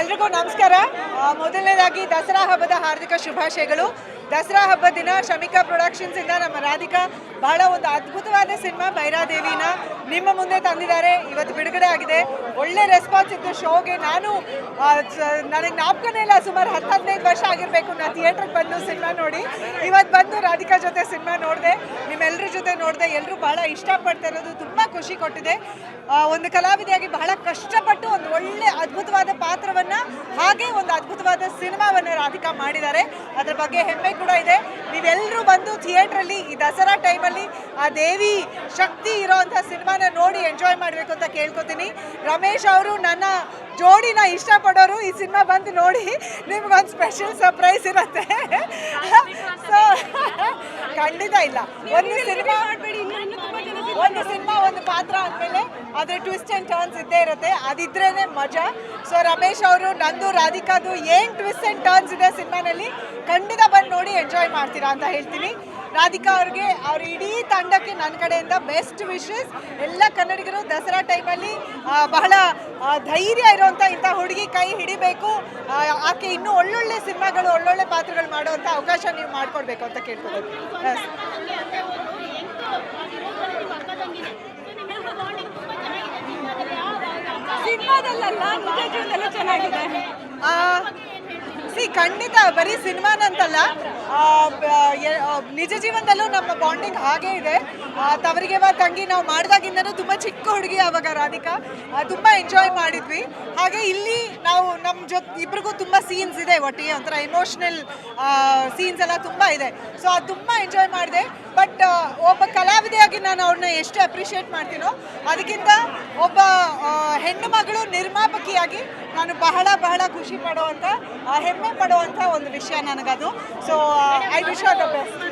ಎಲ್ರಿಗೂ ನಮಸ್ಕಾರ. ಮೊದಲನೇದಾಗಿ ದಸರಾ ಹಬ್ಬದ ಹಾರ್ದಿಕ ಶುಭಾಶಯಗಳು. ದಸರಾ ಹಬ್ಬದ ದಿನ ಶಮಿಕಾ ಪ್ರೊಡಕ್ಷನ್ಸ್ ಇಂದ ನಮ್ಮ ರಾಧಿಕಾ. ಬಹಳ ಒಂದು ಅದ್ಭುತವಾದ ಸಿನಿಮಾ ಭೈರಾದೇವಿನ ನಿಮ್ಮ ಮುಂದೆ ತಂದಿದ್ದಾರೆ. ಇವತ್ತು ಬಿಡುಗಡೆ ಆಗಿದೆ. ಒಳ್ಳೆ ರೆಸ್ಪಾನ್ಸ್ ಇತ್ತು ಶೋಗೆ. ನಾನು ನನಗೆ ಜ್ಞಾಪಕನೇ ಇಲ್ಲ. ಸುಮಾರು ಹತ್ತು ಹದಿನೈದು ವರ್ಷ ಆಗಿರಬೇಕು ನಾನು ಥಿಯೇಟ್ರಿಗೆ ಬಂದು ಸಿನಿಮಾ ನೋಡಿ. ಇವತ್ತು ಬಂದು ರಾಧಿಕಾ ಜೊತೆ ಸಿನಿಮಾ ನೋಡಿದೆ. ನಿಮ್ಮೆಲ್ಲರ ಜೊತೆ ನೋಡಿದೆ. ಎಲ್ಲರೂ ಬಹಳ ಇಷ್ಟಪಡ್ತಾ ಇರೋದು, ತುಂಬ ಖುಷಿ ಕೊಟ್ಟಿದೆ. ಒಂದು ಕಲಾವಿದೆಯಾಗಿ ಬಹಳ ಕಷ್ಟಪಟ್ಟು ಒಂದು ಒಳ್ಳೆ ಅದ್ಭುತವಾದ ಪಾತ್ರವನ್ನು ಹಾಗೆ ಒಂದು ಅದ್ಭುತವಾದ ಸಿನಿಮಾವನ್ನು ರಾಧಿಕಾ ಮಾಡಿದ್ದಾರೆ. ಅದರ ಬಗ್ಗೆ ಹೆಮ್ಮೆ ಕೂಡ ಇದೆ. ನೀವೆಲ್ಲರೂ ಬಂದು ಥಿಯೇಟ್ರಲ್ಲಿ ಈ ದಸರಾ ಟೈಮಲ್ಲಿ ಆ ದೇವಿ ಶಕ್ತಿ ಇರೋವಂಥ ಸಿನಿಮಾನ ನೋಡಿ ಎಂಜಾಯ್ ಮಾಡಬೇಕು ಅಂತ ಕೇಳ್ಕೊತೀನಿ. ರಮೇಶ್ ಅವರು ನನ್ನ ಜೋಡಿನ ಇಷ್ಟಪಡೋರು ಈ ಸಿನಿಮಾ ಬಂದು ನೋಡಿ ನಿಮ್ಗೊಂದು ಸ್ಪೆಷಲ್ ಸರ್ಪ್ರೈಸ್ ಇರುತ್ತೆ. ಸೊ ಖಂಡಿತ. ಇಲ್ಲ. ಒಂದು ಸಿನಿಮಾ ಒಂದು ಸಿನಿಮಾ, ಒಂದು ಪಾತ್ರ ಆದಮೇಲೆ ಅದ್ರ ಟ್ವಿಸ್ಟ್ ಆ್ಯಂಡ್ ಟರ್ನ್ಸ್ ಇದ್ದೇ ಇರುತ್ತೆ. ಅದಿದ್ರೇ ಮಜಾ. ಸೊ ರಮೇಶ್ ಅವರು, ನಂದು, ರಾಧಿಕಾದು ಏನು ಟ್ವಿಸ್ಟ್ ಆ್ಯಂಡ್ ಟರ್ನ್ಸ್ ಇದೆ ಸಿನಿಮಾನಲ್ಲಿ, ಖಂಡಿತ ಬಂದು ನೋಡಿ ಎಂಜಾಯ್ ಮಾಡ್ತೀರಾ ಅಂತ ಹೇಳ್ತೀನಿ. ರಾಧಿಕಾ ಅವ್ರಿಗೆ, ಅವ್ರ ಇಡೀ ತಂಡಕ್ಕೆ ನನ್ನ ಕಡೆಯಿಂದ ಬೆಸ್ಟ್ ವಿಶಸ್ ಎಲ್ಲ ಕನ್ನಡಿಗರು ದಸರಾ ಟೈಮಲ್ಲಿ ಬಹಳ ಧೈರ್ಯ ಇರುವಂಥ ಇಂಥ ಹುಡುಗಿ ಕೈ ಹಿಡಿಬೇಕು. ಆಕೆ ಇನ್ನೂ ಒಳ್ಳೊಳ್ಳೆ ಸಿನಿಮಾಗಳು, ಒಳ್ಳೊಳ್ಳೆ ಪಾತ್ರಗಳು ಮಾಡುವಂಥ ಅವಕಾಶ ನೀವು ಮಾಡಿಕೊಡ್ಬೇಕು ಅಂತ ಕೇಳ್ಕೊಬೇಕು ಸಿನಿಮಾದಲ್ಲಲ್ಲ ನಿಜ ಸಿ ಖಂಡಿತ ಬರೀ ಸಿನಿಮಾನಂತಲ್ಲ. ನಿಜ ಜೀವನದಲ್ಲೂ ನಮ್ಮ ಬಾಂಡಿಂಗ್ ಹಾಗೇ ಇದೆ. ತವರಿಗೆ ತಂಗಿ, ನಾವು ಮಾಡಿದಾಗಿಂದನೂ ತುಂಬ ಚಿಕ್ಕ ಹುಡುಗಿ ಆವಾಗ ರಾಧಿಕಾ. ತುಂಬ ಎಂಜಾಯ್ ಮಾಡಿದ್ವಿ. ಹಾಗೆ ಇಲ್ಲಿ ನಾವು ನಮ್ಮ ಜೊತೆ, ಇಬ್ರಿಗೂ ತುಂಬ ಸೀನ್ಸ್ ಇದೆ ಒಟ್ಟಿಗೆ, ಒಂಥರ ಎಮೋಷ್ನಲ್ ಸೀನ್ಸ್ ಎಲ್ಲ ತುಂಬ ಇದೆ. ಸೊ ಅದು ತುಂಬ ಎಂಜಾಯ್ ಮಾಡಿದೆ. ಬಟ್ ಒಬ್ಬ ಕಲಾವಿದೆಯಾಗಿ ನಾನು ಅವ್ರನ್ನ ಎಷ್ಟು ಅಪ್ರಿಷಿಯೇಟ್ ಮಾಡ್ತೀನೋ, ಅದಕ್ಕಿಂತ ಒಬ್ಬ ಹೆಣ್ಣು ಮಗಳು ನಿರ್ಮಾಪಕಿಯಾಗಿ ನಾನು ಬಹಳ ಬಹಳ ಖುಷಿ ಪಡುವಂಥ ಹೆಮ್ಮೆ ಪಡುವಂಥ ಒಂದು ವಿಷಯ ನನಗದು. So I wish all the best